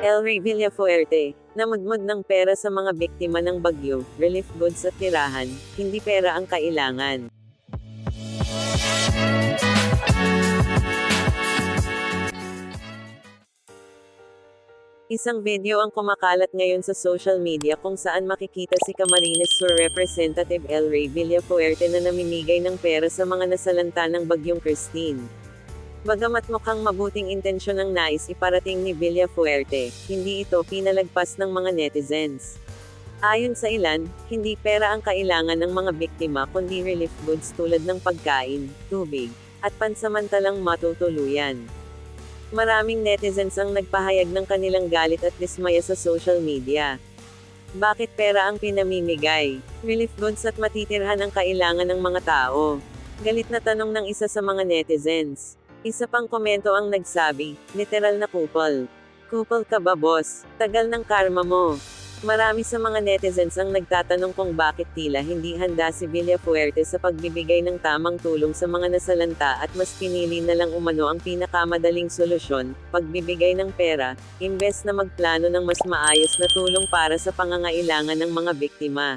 El Villafuerte, namudmod ng pera sa mga biktima ng bagyo, relief goods at tirahan, hindi pera ang kailangan. Isang video ang kumakalat ngayon sa social media kung saan makikita si Camarines Sur Representative El Villafuerte na namimigay ng pera sa mga nasalanta ng bagyong Christine. Bagamat mukhang mabuting intensyon ang nais iparating ni Villafuerte, hindi ito pinalagpas ng mga netizens. Ayon sa ilan, hindi pera ang kailangan ng mga biktima kundi relief goods tulad ng pagkain, tubig, at pansamantalang matutuluyan. Maraming netizens ang nagpahayag ng kanilang galit at dismaya sa social media. Bakit pera ang pinamimigay? Relief goods at matitirhan ang kailangan ng mga tao. Galit na tanong ng isa sa mga netizens. Isa pang komento ang nagsabi, literal na kupal. Kupal ka ba boss? Tagal ng karma mo. Marami sa mga netizens ang nagtatanong kung bakit tila hindi handa si Villafuerte sa pagbibigay ng tamang tulong sa mga nasalanta at mas pinili na lang umano ang pinakamadaling solusyon, pagbibigay ng pera, imbes na magplano ng mas maayos na tulong para sa pangangailangan ng mga biktima.